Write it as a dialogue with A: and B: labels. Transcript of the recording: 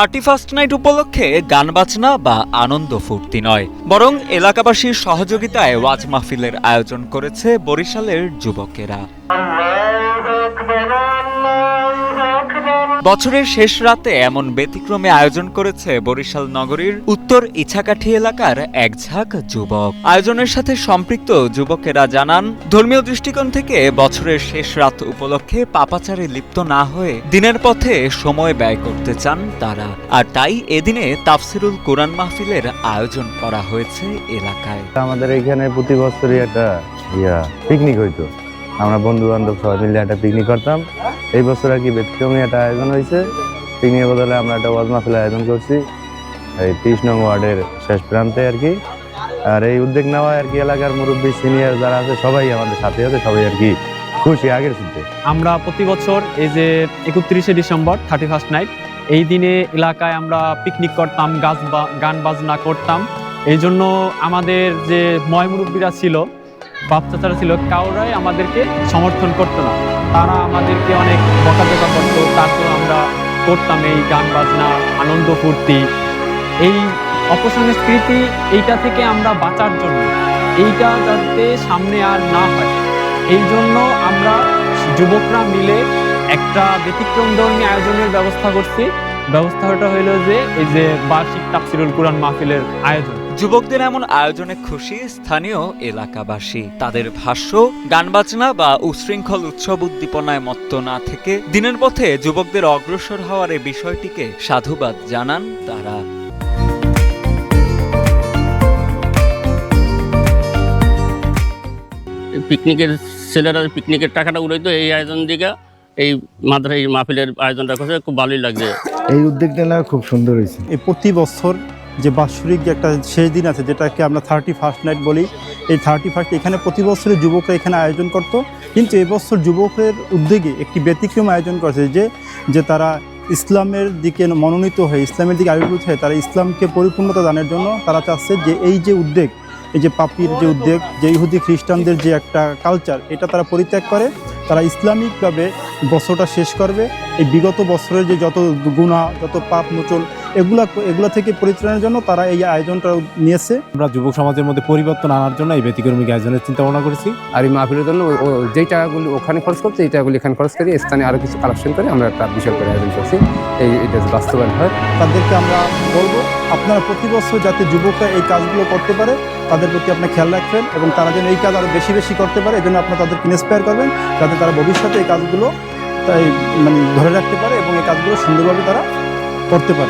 A: Thirty first night উপলক্ষে গান বাজনা বা আনন্দ ফুর্তি নয়, বরং এলাকাবাসীর সহযোগিতায় ওয়াজ মাহফিলের আয়োজন করেছে বরিশালের যুবকেরা। বছরের শেষ রাতে এমন ব্যতিক্রমে আয়োজন করেছে বরিশাল নগরীর উত্তর ইছাকাঠি এলাকার এক ঝাঁক যুবক। আয়োজনের সাথে সম্পৃক্ত যুবকেরা জানান, ধর্মীয় দৃষ্টিকোণ থেকে বছরের শেষ রাত উপলক্ষে পাপাচারে লিপ্ত না হয়ে দিনের পথে সময় ব্যয় করতে চান তারা। আর তাই এদিনে তাফসিরুল কোরআন মাহফিলের আয়োজন করা হয়েছে এলাকায়।
B: আমাদের এখানে প্রতি বছরই একটা পিকনিক হইতো। আমরা বন্ধু বান্ধব সবাই মিলে একটা পিকনিক করতাম। এই বছর আর কি ব্যতিক্রমী একটা আয়োজন হয়েছে। পিকনিকের বদলে আমরা একটা ওয়াজ মাহফিলের আয়োজন করছি। এই তিরিশ নং ওয়ার্ডের শেষ প্রান্তে আর কি। আর এই উদ্যোগ নেওয়ায় আর কি এলাকার মুরব্বী সিনিয়র যারা আছে, সবাই আমাদের সাথে আছে, সবাই আর কি খুশি আগের সিদ্ধে
C: আমরা প্রতি বছর এই যে একত্রিশে ডিসেম্বর থার্টি ফার্স্ট নাইট এই দিনে এলাকায় আমরা পিকনিক করতাম, গাছ গান বাজনা করতাম। এই জন্য আমাদের যে ময় মুরব্বীরা ছিল বাপ চাচারা ছিল, কাউরাই আমাদেরকে সমর্থন করতো না। তারা আমাদেরকে অনেক বকাঝকা করতো তারপর আমরা করতাম এই গান, বাজনা, আনন্দ, ফুর্তি। এই অপসংস্কৃতি এইটা থেকে আমরা বাঁচার জন্য, এইটা যাতে সামনে আর না হয়। এই জন্য আমরা যুবকরা মিলে একটা ব্যতিক্রম ধর্মী আয়োজনের ব্যবস্থা করছি। ব্যবস্থাটা হইল যে এই যে বার্ষিক তাফসিরুল কোরআন মাহফিলের আয়োজন।
A: যুবকদের এমন আয়োজনে খুশি স্থানীয় এলাকাবাসী। তাদের ভাষ্য গান বাজনা বা উশৃঙ্খল উৎসব উদ্দীপনায় মত্ত না থেকে দিনের পথে যুবকদের অগ্রসর হওয়ার এই বিষয়টিকে সাধুবাদ জানান তারা।
D: পিকনিকের ছেলেরা পিকনিকের টাকাটা উড়াইতো এই আয়োজন দিকে এই মাদ্রাসা এই মাহফিলের আয়োজনটা করছে খুব ভালোই লাগছে।
E: এই উদ্যোগটা নেওয়া খুব সুন্দর হয়েছে।
F: এই প্রতি বছর যে বাৎসরিক যে একটা শেষ দিন আছে, যেটাকে আমরা থার্টি ফার্স্ট নাইট বলি, এই থার্টি ফার্স্ট এখানে প্রতি বছরে যুবকরা এখানে আয়োজন করত। কিন্তু এবছর যুবকের উদ্যোগে একটি ব্যতিক্রম আয়োজন করেছে যে যে তারা ইসলামের দিকে মনোনীত হয়ে, ইসলামের দিকে আবির্ভূত হয়ে, তারা ইসলামকে পরিপূর্ণতা দানের জন্য তারা চাচ্ছে যে, এই যে উদ্যোগ, এই যে পাপির যে উদ্যোগ, যে ইহুদি খ্রিস্টানদের যে একটা কালচার এটা তারা পরিত্যাগ করে। তারা ইসলামিকভাবে বছরটা শেষ করবে। এই বিগত বছরের যে যত গুণা যত পাপ মোচন এগুলা এগুলা থেকে পরিত্রাণের জন্য তারা এই আয়োজনটা নিয়েছে।
G: আমরা যুবক সমাজের মধ্যে পরিবর্তন আনার জন্য এই ব্যতিক্রমিক আয়োজনের চিন্তা ভাবনা করেছি।
H: আর এই মাহফিলের জন্য যেই টাকাগুলি ওখানে খরচ করছে এই টাকাগুলি এখানে খরচ করে স্থানে আরও কিছু কালেকশন করে আমরা একটা বিশাল করে আয়োজন করছি। এই এটা বাস্তবায়ন হয়।
F: তাদেরকে আমরা বলব আপনারা প্রতি বছর যাতে যুবকরা এই কাজগুলো করতে পারে তাদের প্রতি আপনার খেয়াল রাখবেন এবং তারা যেন এই কাজ আরও বেশি বেশি করতে পারে এই জন্য আপনারা তাদেরকে ইন্সপায়ার করবেন যাতে তারা ভবিষ্যতে এই কাজগুলো তাই মানে ধরে রাখতে পারে এবং এই কাজগুলো সুন্দরভাবে তারা করতে পারে।